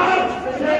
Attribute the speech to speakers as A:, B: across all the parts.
A: Stop!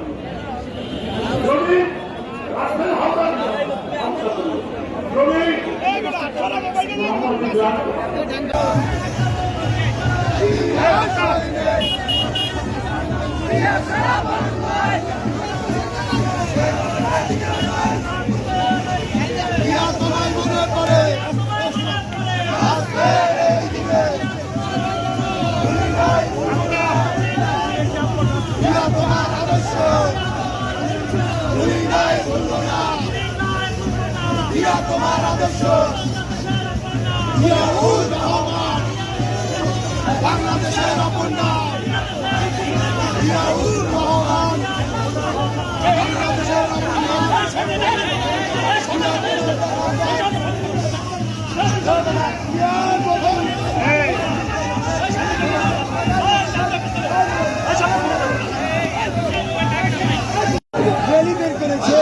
A: Yeah, বাংলাদেশের
B: অপর নাম ইয়াহুদ রহমান বাংলাদেশের অপর নাম বের করেছে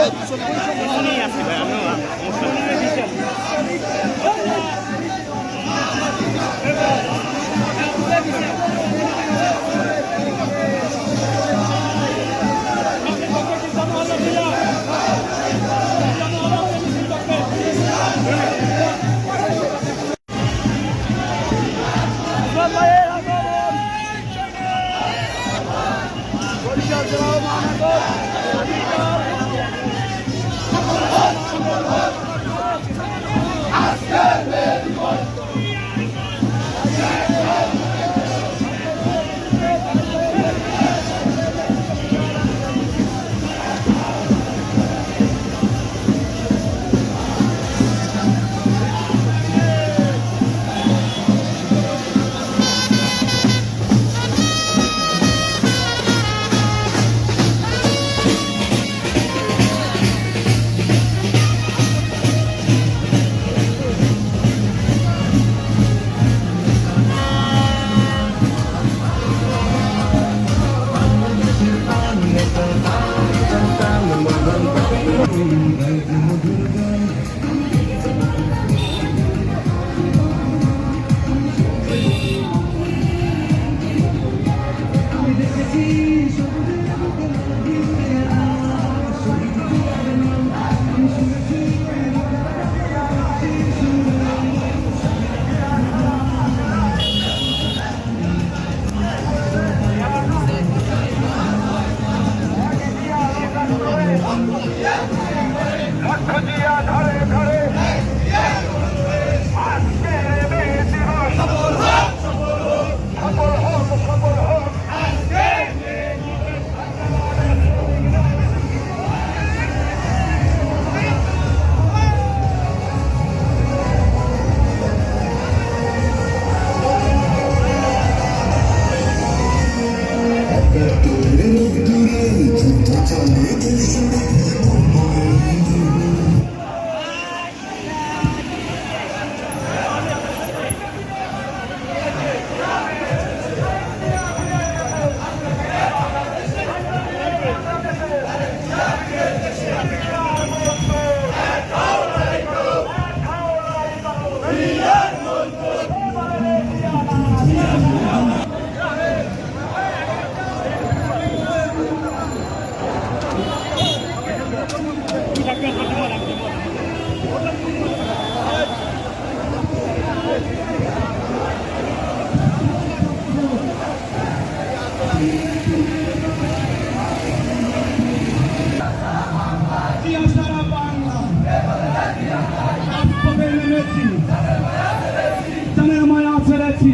C: যাচ্ছি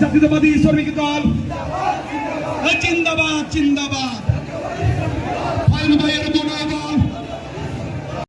C: জাতীয়তাবাদী শ্রমিক দল। জিন্দাবাদ জিন্দাবাদ। ফাইন ভাইয়ের